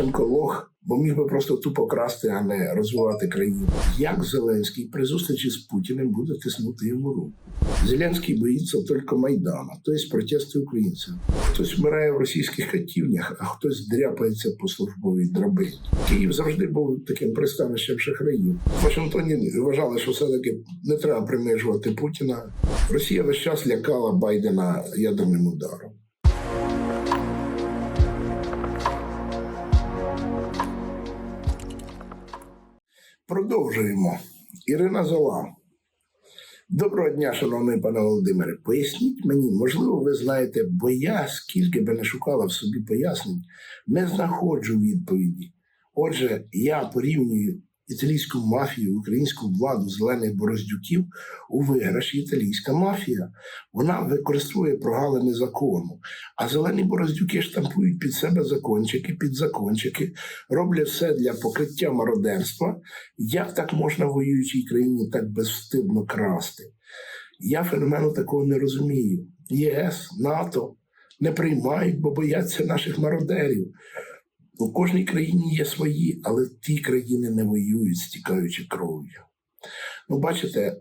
Порошенко лох, бо міг би просто тупо красти, а не розвивати країну. Як Зеленський при зустрічі з Путіним буде тиснути йому руку? Зеленський боїться тільки Майдана, тобто протести українців. Хтось вмирає в російських катівнях, а хтось дряпається по службовій драбині. Київ завжди був таким пристанищем шахраїв. В Вашингтоні вважали, що все-таки не треба принижувати Путіна. Росія весь час лякала Байдена ядерним ударом. Продовжуємо. Ірина Зола. Доброго дня, шановний пане Володимире. Поясніть мені, можливо, ви знаєте, бо я, скільки би не шукала в собі пояснень, не знаходжу відповіді. Отже, я порівнюю італійську мафію, українську владу зелених бороздюків у виграші італійська мафія. Вона використовує прогалини закону. А зелені бороздюки штампують під себе закончики, підзакончики, роблять все для покриття мародерства. Як так можна в воюючій країні так безвстидно красти? Я феномену такого не розумію. ЄС, НАТО не приймають, бо бояться наших мародерів. У кожній країні є свої, але ті країни не воюють, стікаючи кров'ю. Ну, бачите, е,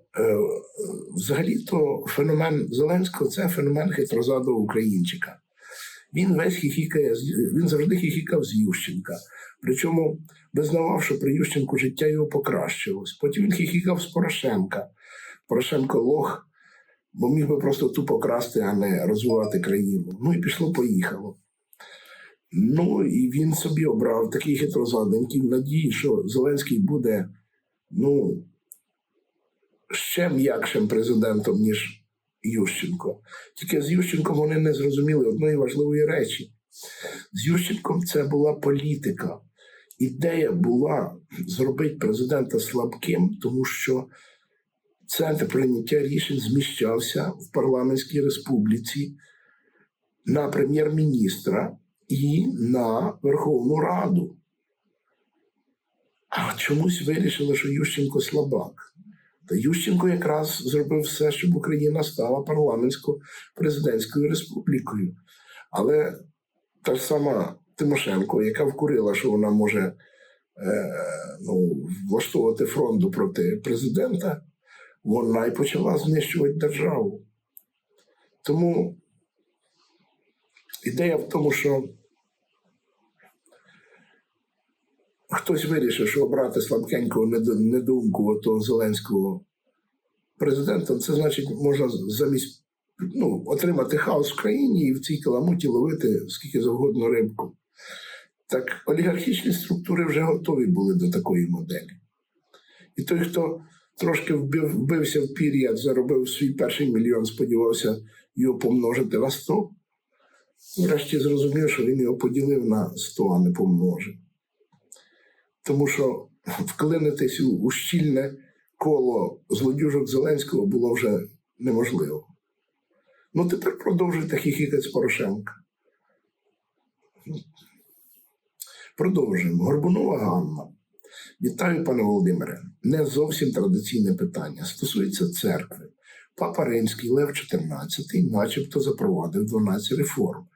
взагалі-то феномен Зеленського це феномен хитрозадого українчика. Він весь хіхікає, він завжди хіхікав з Ющенка. Причому визнавав, що при Ющенку життя його покращилось. Потім він хіхікав з Порошенка. Порошенко лох, бо міг би просто тупо красти, а не розвивати країну. Ну і пішло-поїхало. Ну і він собі обрав такий хитрозаденький в надії, що Зеленський буде ну, ще м'якшим президентом, ніж Ющенко. Тільки з Ющенком вони не зрозуміли одної важливої речі. З Ющенком це була політика. Ідея була зробити президента слабким, тому що центр прийняття рішень зміщався в парламентській республіці на прем'єр-міністра і на Верховну Раду. А чомусь вирішили, що Ющенко слабак. Та Ющенко якраз зробив все, щоб Україна стала парламентсько-президентською республікою. Але та ж сама Тимошенко, яка вкурила, що вона може е, ну, влаштовувати фронту проти президента, вона й почала знищувати державу. Тому ідея в тому, що хтось вирішив, що обрати слабкенького недоумкого того Зеленського президентом, це значить, можна замість ну, отримати хаос в країні і в цій каламуті ловити скільки завгодно рибку. Так олігархічні структури вже готові були до такої моделі. І той, хто трошки вбив, вбився в пір'я, заробив свій перший мільйон, сподівався його помножити на 100, врешті зрозумів, що він його поділив на 100, а не помножив. Тому що вклинитись у, у щільне коло злодюжок Зеленського було вже неможливо. Ну, тепер продовжуйте хіхікати з Порошенка. Продовжуємо. Горбунова Ганна. Вітаю, пане Володимире. Не зовсім традиційне питання. Стосується церкви. Папа Римський Лев XIV начебто запровадив 12 реформ.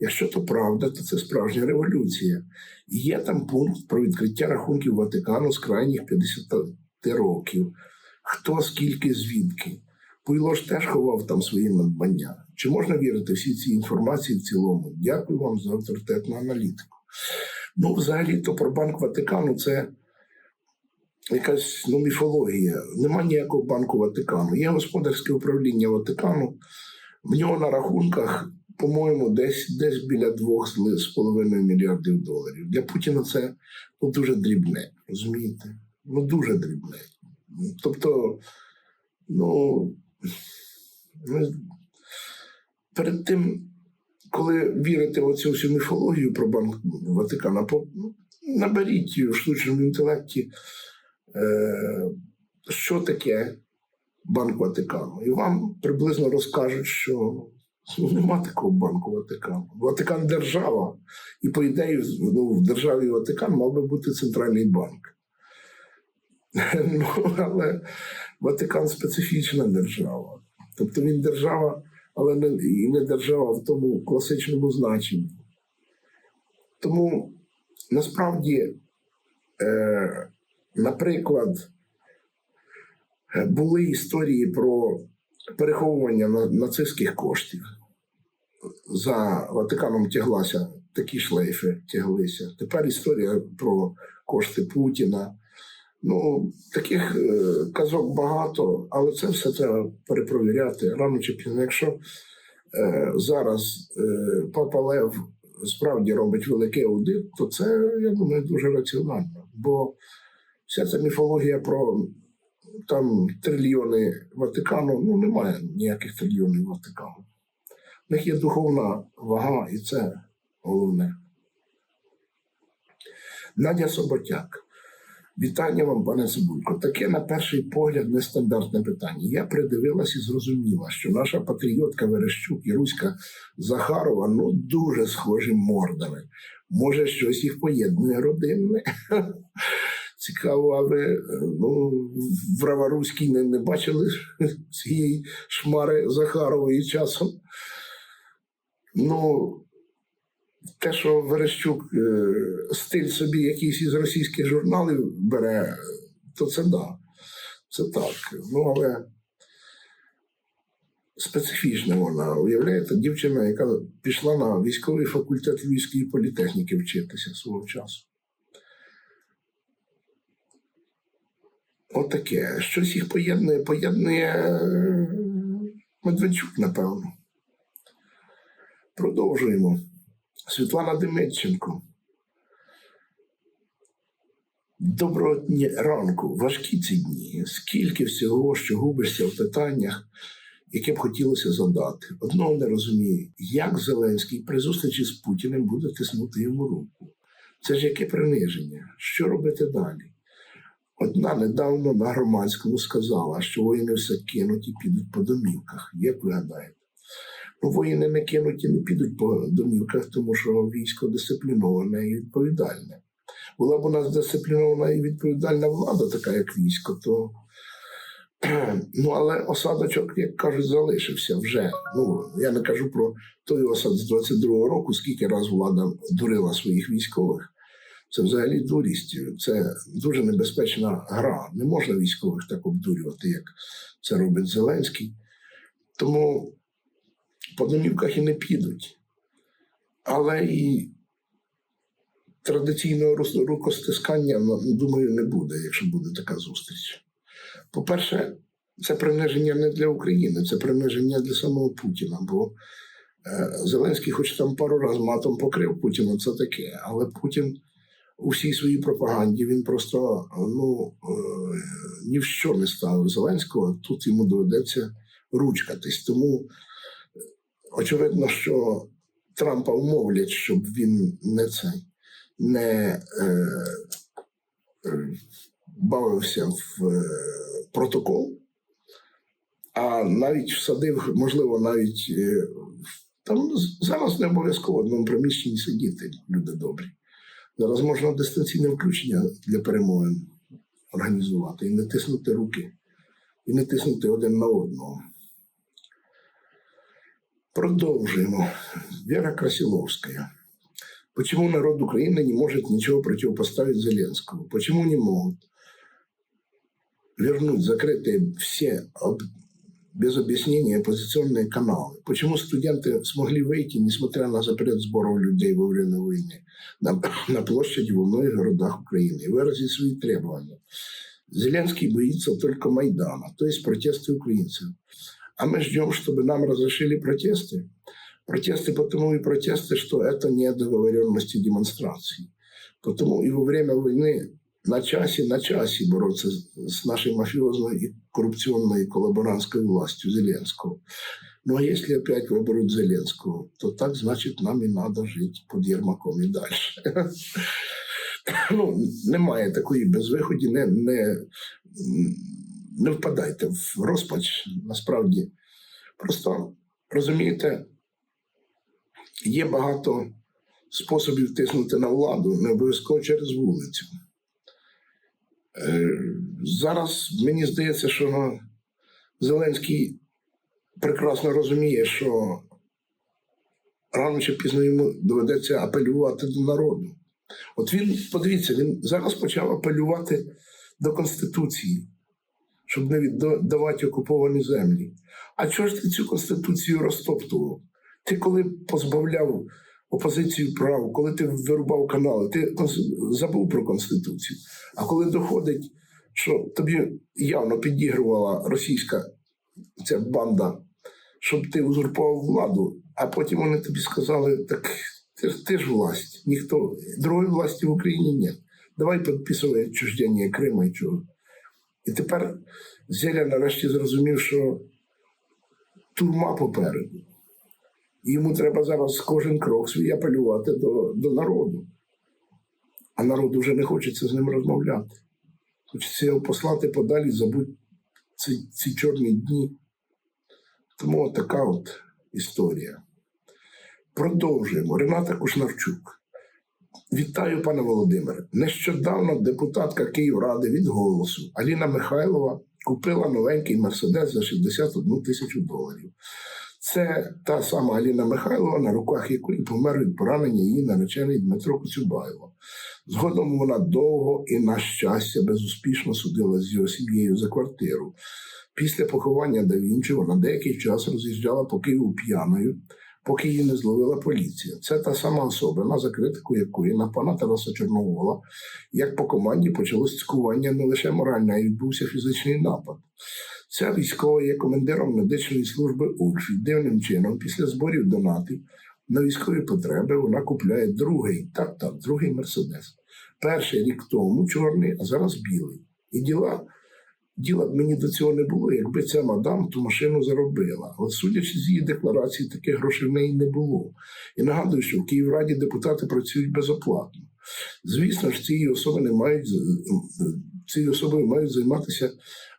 Якщо то правда, то це справжня революція. І Є там пункт про відкриття рахунків Ватикану з крайніх 50 років. Хто скільки звідки? Пуйло ж теж ховав там свої надбання. Чи можна вірити всій цій інформації в цілому? Дякую вам за авторитетну аналітику. Ну, взагалі, то про Банк Ватикану це якась ну, міфологія. Нема ніякого банку Ватикану. Є господарське управління Ватикану. В нього на рахунках, по-моєму, десь, десь біля 2,5 мільярдів доларів. Для Путіна це ну, дуже дрібне, розумієте? Ну, дуже дрібне. Тобто, ну, перед тим, коли вірите в оцю всю міфологію про Банк Ватикана, ну, наберіть в штучному інтелекті, е, що таке Банк Ватикану. І вам приблизно розкажуть, що ну, нема такого банку Ватикану. Ватикан держава. І, по ідеї, ну, в державі Ватикан мав би бути центральний банк. Ну, але Ватикан специфічна держава. Тобто він держава, але не, і не держава в тому класичному значенні. Тому насправді, е, наприклад, були історії про переховування на- нацистських коштів. За Ватиканом тяглася такі шлейфи тяглися. Тепер історія про кошти Путіна. Ну, таких е, казок багато, але це все треба перепровіряти рано чи пізно. Якщо е, зараз е, Папа Лев справді робить великий аудит, то це, я думаю, дуже раціонально. Бо вся ця міфологія про там трильйони Ватикану, ну немає ніяких трильйонів Ватикану. В них є духовна вага, і це головне. Надя Соботяк. Вітання вам, пане Цибулько. Таке на перший погляд нестандартне питання. Я придивилась і зрозуміла, що наша патріотка Верещук і Руська Захарова ну дуже схожі мордами. Може, щось їх поєднує родинне. Цікаво, а ви ну, в Раваруській не, не бачили цієї шмари Захарової часом. Ну, те, що Верещук е, стиль собі якийсь із російських журналів бере, то це да. Це так. Ну, але специфічна вона. Уявляєте, дівчина, яка пішла на військовий факультет Львівської політехніки вчитися свого часу. Отаке. Щось їх поєднує, поєднує е, Медведчук, напевно. Продовжуємо. Світлана Демитченко. Доброго дня ранку. Важкі ці дні. Скільки всього, що губишся в питаннях, яке б хотілося задати. Одного не розумію, як Зеленський при зустрічі з Путіним буде тиснути йому руку. Це ж яке приниження? Що робити далі? Одна недавно на громадському сказала, що воїни все кинуть і підуть по домівках. Як ви гадаєте? Воїни не кинуть і не підуть по домівках, тому що військо дисципліноване і відповідальне. Була б у нас дисциплінована і відповідальна влада, така як військо, то ну, але осадочок, як кажуть, залишився вже. Ну, я не кажу про той осад з 22-го року, скільки раз влада дурила своїх військових. Це взагалі дурість. Це дуже небезпечна гра. Не можна військових так обдурювати, як це робить Зеленський. Тому по домівках і не підуть. Але і традиційного рукостискання, ну, думаю, не буде, якщо буде така зустріч. По-перше, це приниження не для України, це приниження для самого Путіна. Бо е, Зеленський, хоч там пару разів матом покрив Путіна, це таке. Але Путін у всій своїй пропаганді він просто ну, е, ні в що не ставив Зеленського. Тут йому доведеться ручкатись. Тому очевидно, що Трампа вмовлять, щоб він не цей не е, е, бавився в е, протокол, а навіть всадив, можливо, навіть е, там зараз не обов'язково в одному приміщенні сидіти, люди добрі. Зараз можна дистанційне включення для перемовин організувати і не тиснути руки, і не тиснути один на одного. Продовжуємо. Вера Красиловская. Почему народ Украины не может ничего противопоставить Зеленскому? Почему не могут вернуть закрытые все об- без объяснения оппозиционные каналы? Почему студенты смогли выйти, несмотря на запрет сборов людей во время войны, на, на площади во многих городах Украины и выразить свои требования? Зеленский боится только Майдана, то есть протесты украинцев. А мы ждем, чтобы нам разрешили протесты. Протесты потому и протесты, что это не договоренности демонстрации. Потому и во время войны на часе, на часе бороться с, с нашей мафиозной и коррупционной коллаборантской властью Зеленского. Ну а если опять выберут Зеленского, то так значит нам и надо жить под Єрмаком і далі. Ну, немає такої безвиході, не, не, не впадайте в розпач. Насправді, просто розумієте, є багато способів тиснути на владу, не обов'язково через вулицю. Е, Зараз мені здається, що Зеленський прекрасно розуміє, що рано чи пізно йому доведеться апелювати до народу. От він, подивіться, він зараз почав апелювати до Конституції, щоб не віддавати окуповані землі. А чого ж ти цю Конституцію розтоптував? Ти коли позбавляв опозицію прав, коли ти вирубав канали, ти забув про Конституцію. А коли доходить, що тобі явно підігрувала російська ця банда, щоб ти узурпував владу, а потім вони тобі сказали, так ти, ж- ти ж власть, ніхто, другої власті в Україні нет. Давай підписуй відчуждення Криму і чого. І тепер Зеля нарешті зрозумів, що турма попереду. І йому треба зараз кожен крок свій апелювати до, до народу. А народу вже не хочеться з ним розмовляти. Хочеться його послати подалі, забудь ці, ці чорні дні. Тому така от історія. Продовжуємо. Рената Кушнарчук. Вітаю, пане Володимире. Нещодавно депутатка Київради від голосу Аліна Михайлова купила новенький мерседес за 61 тисячу доларів. Це та сама Аліна Михайлова, на руках якої помер від поранення її наречений Дмитро Коцюбайло. Згодом вона довго і, на щастя, безуспішно судила з його сім'єю за квартиру. Після поховання да Вінчі вона деякий час роз'їжджала по Києву п'яною, поки її не зловила поліція. Це та сама особа, на закритику якої на пана Тараса Чорновола, як по команді почалось цькування не лише моральне, а й відбувся фізичний напад. Ця військова є командиром медичної служби УЛФ. І Дивним чином, після зборів донатів на військові потреби вона купляє другий, так, так, другий мерседес. Перший рік тому чорний, а зараз білий. І діла, діла б мені до цього не було, якби ця мадам ту машину заробила. Але судячи з її декларації, таких грошей в неї не було. І нагадую, що в Київраді депутати працюють безоплатно. Звісно ж, ці особи не мають цією особою мають займатися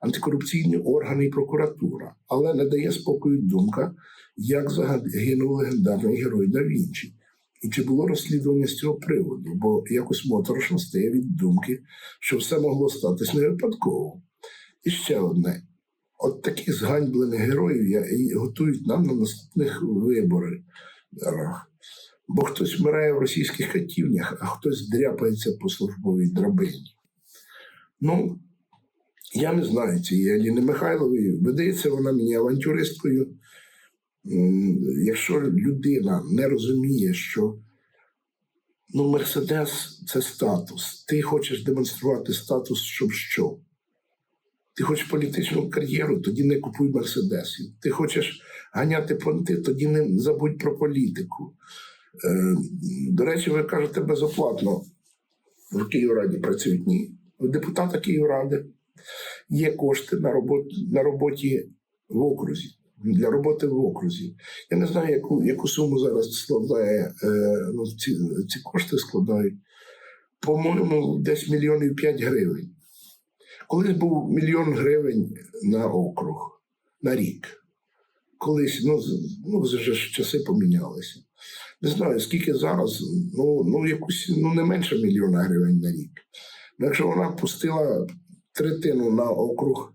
антикорупційні органи і прокуратура, але не дає спокою думка, як загинув легендарний герой Да Вінчі. І чи було розслідування з цього приводу? Бо якось моторошно стає від думки, що все могло статись не випадково. І ще одне: от таких зганьблених героїв я- і готують нам на наступних виборах. Бо хтось вмирає в російських катівнях, а хтось дряпається по службовій драбині. Ну, я не знаю цієї Аліни Михайлової. Видається вона мені авантюристкою. Якщо людина не розуміє, що ну, Мерседес це статус, ти хочеш демонструвати статус, щоб що? Ти хочеш політичну кар'єру, тоді не купуй мерседесів. Ти хочеш ганяти понти, тоді не забудь про політику. Е, до речі, ви кажете безоплатно в Київраді працюють. Ні. У депутата Київради є кошти на роботі, на роботі в окрузі. Для роботи в окрузі. Я не знаю, яку, яку суму зараз складає, е, ну, ці, ці кошти складають. По-моєму, десь мільйонів п'ять гривень. Колись був мільйон гривень на округ на рік. Колись, ну, ну вже ж часи помінялися. Не знаю, скільки зараз, ну, ну якусь ну, не менше мільйона гривень на рік. Ну, якщо вона пустила третину на округ,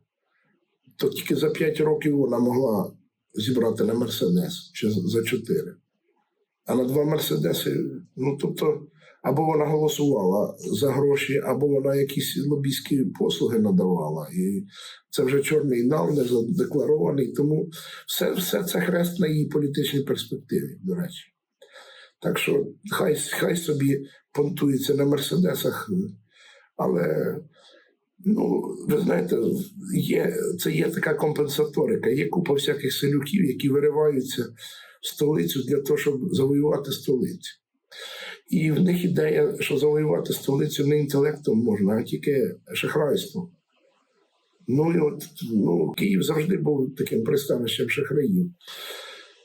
то тільки за 5 років вона могла зібрати на Мерседес чи за 4. А на два Мерседеси, ну тобто, або вона голосувала за гроші, або вона якісь лобійські послуги надавала. І це вже чорний нал, не задекларований. Тому все, все це хрест на її політичній перспективі, до речі. Так що хай, хай собі понтується на Мерседесах, але ну, ви знаєте, є, це є така компенсаторика. Є купа всяких селюків, які вириваються в столицю для того, щоб завоювати столицю. І в них ідея, що завоювати столицю не інтелектом можна, а тільки шахрайством. Ну і от ну, Київ завжди був таким пристанищем шахраїв.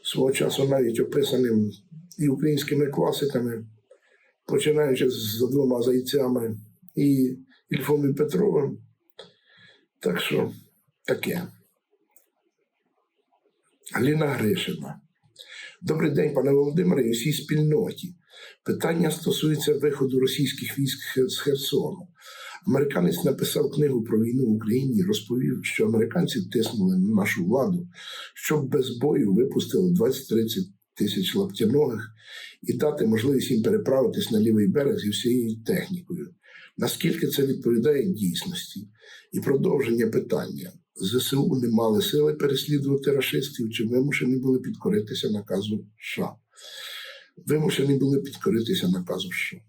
Свого часу навіть описаним і українськими класиками, починаючи з двома зайцями і Ільфом і Петровим. Так що таке. Аліна Гришина. Добрий день, пане Володимире, і всій спільноті. Питання стосується виходу російських військ з Херсону. Американець написав книгу про війну в Україні розповів, що американці тиснули на нашу владу, щоб без бою випустили 20-30 тисяч лаптяногих і дати можливість їм переправитись на лівий берег зі всією технікою. Наскільки це відповідає дійсності? І продовження питання. ЗСУ не мали сили переслідувати рашистів чи вимушені були підкоритися наказу США. Вимушені були підкоритися наказу США.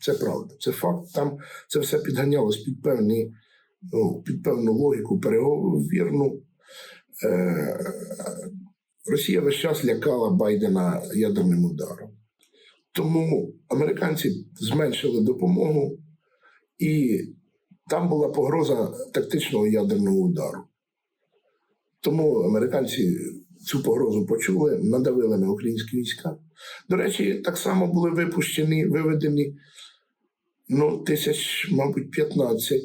Це правда, це факт. Там це все підганялось під певні, ну, під певну логіку, переговірну. Е, Росія весь час лякала Байдена ядерним ударом. Тому американці зменшили допомогу, і там була погроза тактичного ядерного удару. Тому американці цю погрозу почули, надавили на українські війська. До речі, так само були випущені, виведені ну, тисяч, мабуть, 15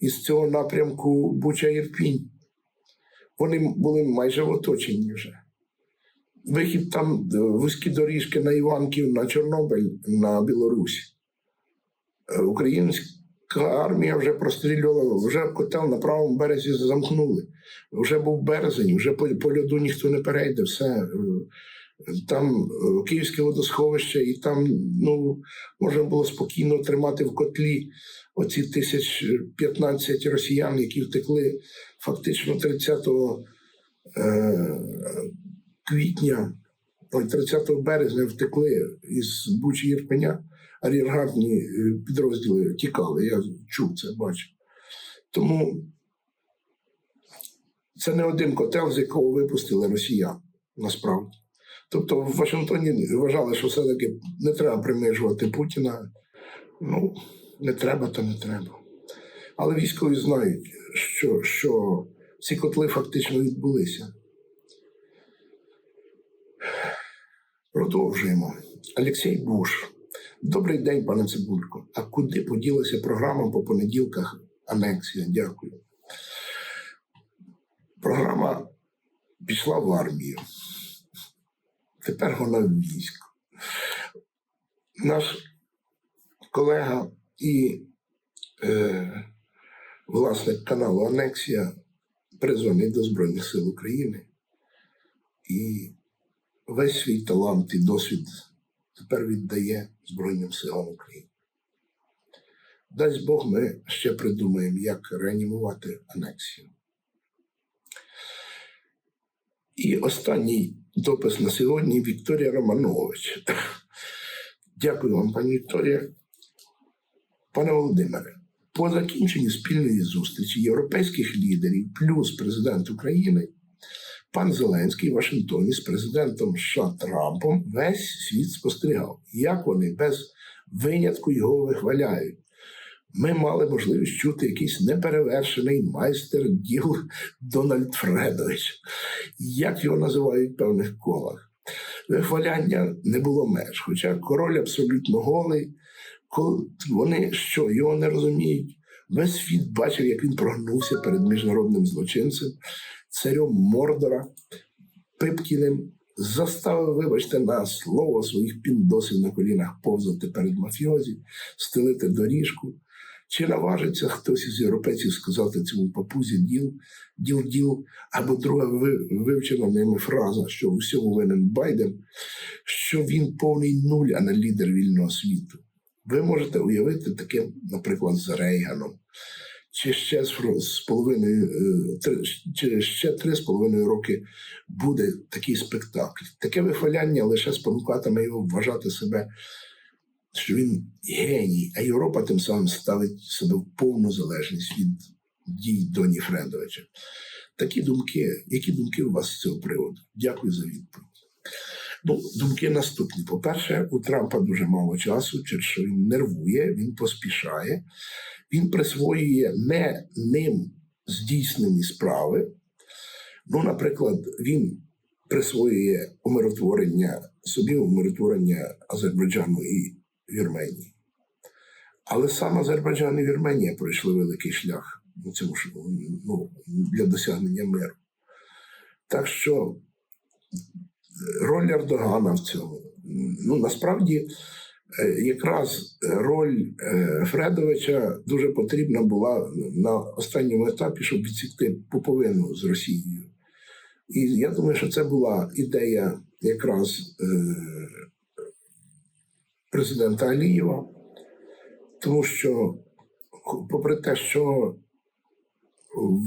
із цього напрямку Буча Ірпінь. Вони були майже в оточенні вже. Вихід там е, вузькі доріжки на Іванків, на Чорнобиль, на Білорусь. Е, Українська армія вже прострілювала, вже котел на правому березі замкнули. Вже був березень, вже по, по льоду ніхто не перейде. Все. Там е, Київське водосховище, і там ну, можна було спокійно тримати в котлі оці тисяч 15 росіян, які втекли фактично 30 е, квітня, ой, 30 березня втекли із Бучі Єрпеня, ар'єргардні е, підрозділи тікали. Я чув це, бачив. Тому це не один котел, з якого випустили росіян, насправді. Тобто в Вашингтоні вважали, що все-таки не треба принижувати Путіна. Ну, не треба, то не треба. Але військові знають, що, що ці котли фактично відбулися. Продовжуємо. Олексій Буш. Добрий день, пане Цибулько. А куди поділася програма по понеділках? Анексія. Дякую. Програма пішла в армію. Тепер вона в війську. Наш колега і е, власник каналу Анексія призваний до Збройних сил України. І весь свій талант і досвід тепер віддає Збройним силам України. Дасть Бог, ми ще придумаємо, як реанімувати анексію. І останній допис на сьогодні Вікторія Романович. Дякую вам, пані Вікторія. Пане Володимире, по закінченні спільної зустрічі європейських лідерів плюс президент України, пан Зеленський в Вашингтоні з президентом США Трампом весь світ спостерігав, як вони без винятку його вихваляють. Ми мали можливість чути якийсь неперевершений майстер діл Дональд Фредович, як його називають в певних колах. Вихваляння не було меж, хоча король абсолютно голий, коли вони що, його не розуміють. Весь світ бачив, як він прогнувся перед міжнародним злочинцем, царем Мордора, Пипкіним, заставив, вибачте, на слово своїх піндосів на колінах повзати перед мафіозі, стелити доріжку. Чи наважиться хтось із європейців сказати цьому папузі діл, діл, діл, або друга вивчена ними фраза, що в усьому винен Байден, що він повний нуль, а не лідер вільного світу. Ви можете уявити таке, наприклад, з Рейганом, чи ще з, половиною, е, ще три з половиною роки буде такий спектакль. Таке вихваляння лише спонукатиме його вважати себе що він геній, а Європа тим самим ставить себе в повну залежність від дій Доні Френдовича. Такі думки, які думки у вас з цього приводу? Дякую за відповідь. Ну, думки наступні. По-перше, у Трампа дуже мало часу, через що він нервує, він поспішає, він присвоює не ним здійснені справи. Ну, наприклад, він присвоює умиротворення собі умиротворення Азербайджану і Вірменії. Але сам Азербайджан і Вірменія пройшли великий шлях на цьому ну, для досягнення миру. Так що роль Ердогана в цьому. Ну, насправді, е, якраз роль е, Фредовича дуже потрібна була на останньому етапі, щоб відсікти пуповину з Росією. І я думаю, що це була ідея якраз е, президента Алієва, тому що, попри те, що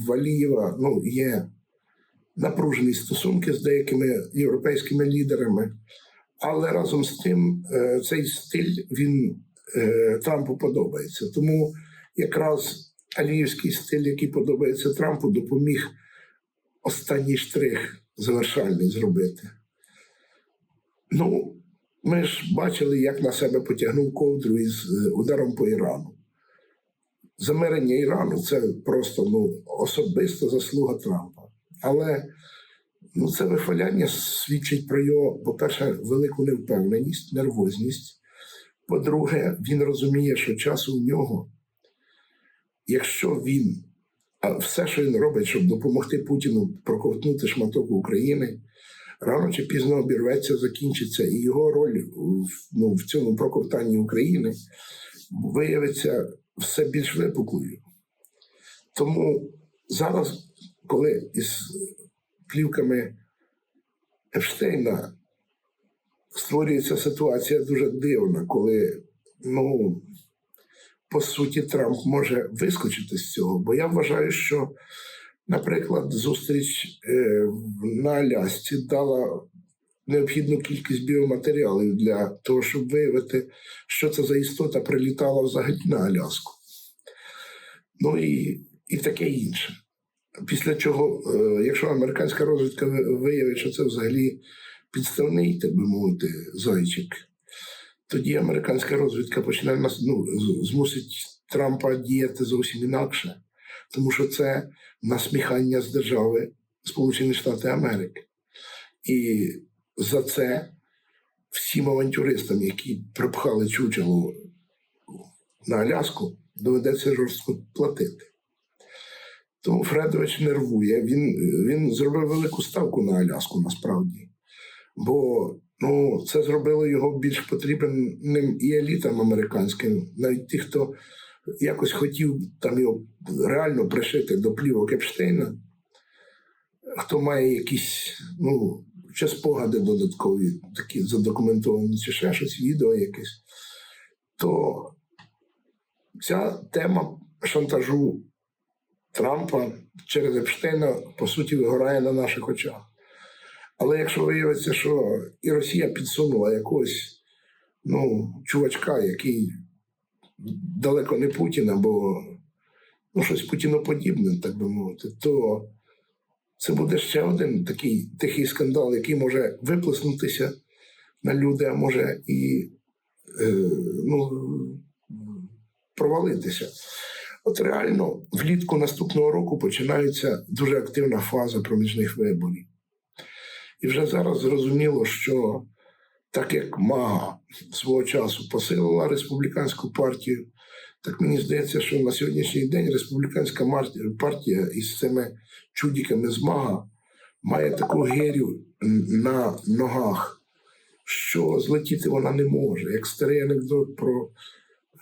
в Алієва ну, є напружені стосунки з деякими європейськими лідерами, але разом з тим е, цей стиль він е, Трампу подобається. Тому якраз аліївський стиль, який подобається Трампу, допоміг останній штрих завершальний зробити. Ну, ми ж бачили, як на себе потягнув ковдру із е, ударом по Ірану. Замирення Ірану це просто ну, особиста заслуга Трампа. Але ну, це вихваляння свідчить про його, по-перше, велику невпевненість, нервозність. По-друге, він розуміє, що часу в нього, якщо він, а все, що він робить, щоб допомогти Путіну проковтнути шматок України, рано чи пізно обірветься, закінчиться, і його роль ну, в цьому проковтанні України виявиться все більш випуклою. Тому зараз, коли із плівками Епштейна створюється ситуація дуже дивна, коли, ну, по суті, Трамп може вискочити з цього. Бо я вважаю, що, наприклад, зустріч е, на Алясці дала необхідну кількість біоматеріалів для того, щоб виявити, що це за істота прилітала взагалі на Аляску. Ну і, і таке інше. Після чого, е, якщо американська розвідка виявить, що це взагалі підставний, так би мовити, зайчик, тоді американська розвідка почне нас ну, змусить Трампа діяти зовсім інакше, тому що це насміхання з держави Сполучені Штати Америки. І за це всім авантюристам, які припхали чучело на Аляску, доведеться жорстко платити. Тому Фредович нервує. Він, він зробив велику ставку на Аляску насправді. Бо ну, це зробило його більш потрібним і елітам американським, навіть ті, хто якось хотів там його реально пришити до плівок Епштейна, хто має якісь, ну, ще спогади додаткові, такі задокументовані, чи ще щось, відео якесь, то ця тема шантажу Трампа через Епштейна, по суті, вигорає на наших очах. Але якщо виявиться, що і Росія підсунула якогось ну, чувачка, який далеко не Путіна, бо ну, щось путіноподібне, так би мовити, то це буде ще один такий тихий скандал, який може виплеснутися на люди, а може і е, ну, провалитися. От реально влітку наступного року починається дуже активна фаза проміжних виборів. І вже зараз зрозуміло, що так як Мага свого часу посилила республіканську партію, так мені здається, що на сьогоднішній день республіканська партія із цими чудіками з Мага має таку гирю на ногах, що злетіти вона не може. Як старий анекдот про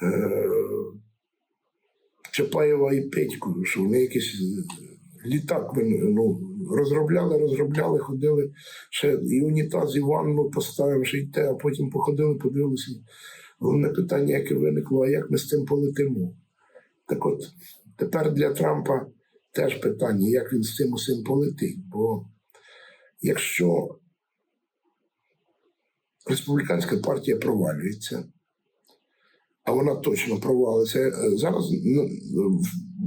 е, Чапаєва і Петьку, що вони якийсь е, літак ну, розробляли, розробляли, ходили, ще і унітаз, і ванну поставив, ще й те, а потім походили, подивилися. Головне питання, яке виникло, а як ми з цим полетимо? Так от, тепер для Трампа теж питання, як він з цим усім полетить. Бо якщо республіканська партія провалюється, а вона точно провалиться. Е, Зараз ну,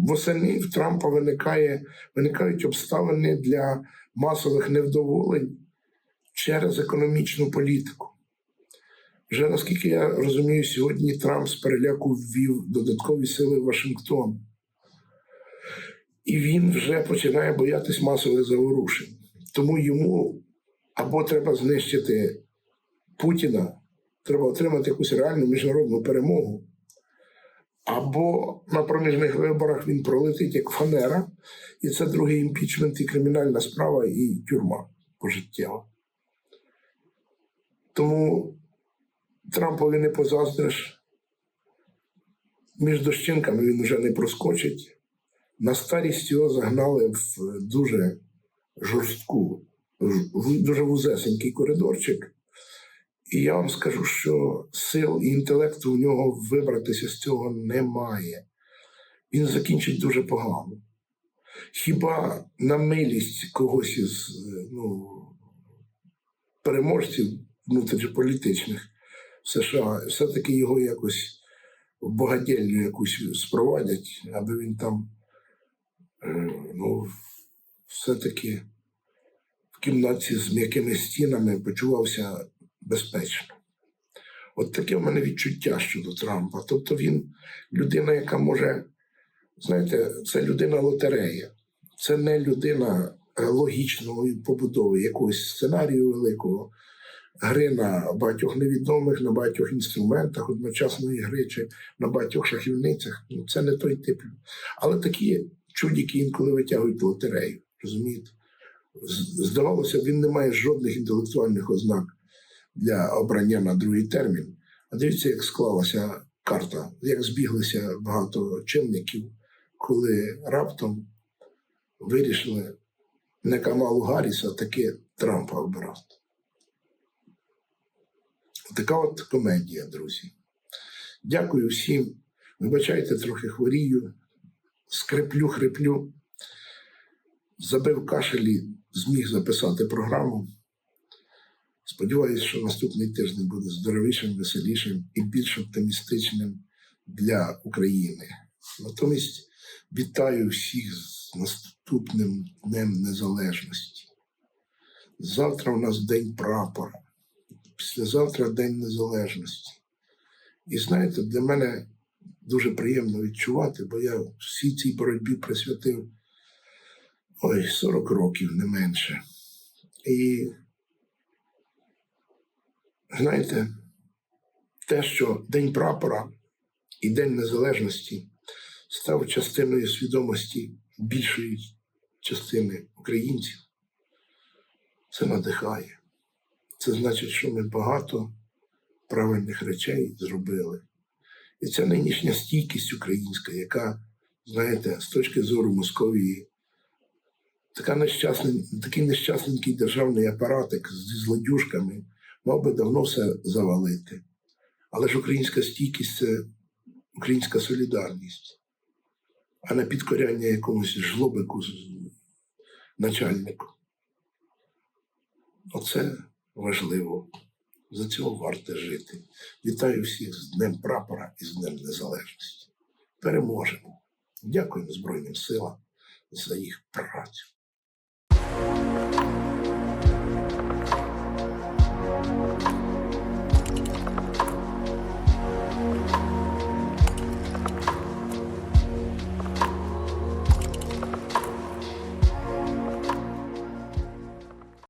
восени в Трампа виникає, виникають обставини для масових невдоволень через економічну політику. Вже наскільки я розумію, сьогодні Трамп з переляку ввів додаткові сили в Вашингтон. І він вже починає боятись масових заворушень. Тому йому або треба знищити Путіна, треба отримати якусь реальну міжнародну перемогу, або на проміжних виборах він пролетить як фанера, і це другий імпічмент, і кримінальна справа, і тюрма пожиттєва. Тому Трампові не позаздриш. Між дощинками він вже не проскочить. На старість його загнали в дуже жорстку, в- дуже вузесенький коридорчик. І я вам скажу, що сил і інтелекту у нього вибратися з цього немає. Він закінчить дуже погано. Хіба на милість когось із е, ну, переможців внутрішньополітичних США все-таки його якось в богадельню якусь спровадять, аби він там е, ну, все-таки в кімнаті з м'якими стінами почувався безпечно. От таке в мене відчуття щодо Трампа. Тобто він людина, яка може, знаєте, це людина лотерея. Це не людина логічної побудови якогось сценарію великого, гри на багатьох невідомих, на багатьох інструментах одночасної гри чи на багатьох шахівницях. Ну, це не той тип. Але такі чудики інколи витягують лотерею. Розумієте? Здавалося, він не має жодних інтелектуальних ознак для обрання на другий термін. А дивіться, як склалася карта, як збіглися багато чинників, коли раптом вирішили не Камалу Гарріса, а таки Трампа обирати. Така от комедія, друзі. Дякую всім. Вибачайте, трохи хворію, скриплю, хриплю. Забив кашелі, зміг записати програму. Сподіваюсь, що наступний тиждень буде здоровішим, веселішим і більш оптимістичним для України. Натомість вітаю всіх з наступним Днем Незалежності. Завтра у нас День прапора, післязавтра День Незалежності. І знаєте, для мене дуже приємно відчувати, бо я всій цій боротьбі присвятив ой, 40 років не менше. І знаєте, те, що День прапора і День Незалежності став частиною свідомості більшої частини українців, це надихає. Це значить, що ми багато правильних речей зробили. І ця нинішня стійкість українська, яка, знаєте, з точки зору Московії, така нещасний, такий нещасненький державний апаратик зі злодюжками мав би давно все завалити. Але ж українська стійкість це українська солідарність, а не підкоряння якомусь жлобику начальнику. Оце важливо. За цього варто жити. Вітаю всіх з Днем Прапора і з Днем Незалежності. Переможемо. Дякуємо Збройним силам за їх працю.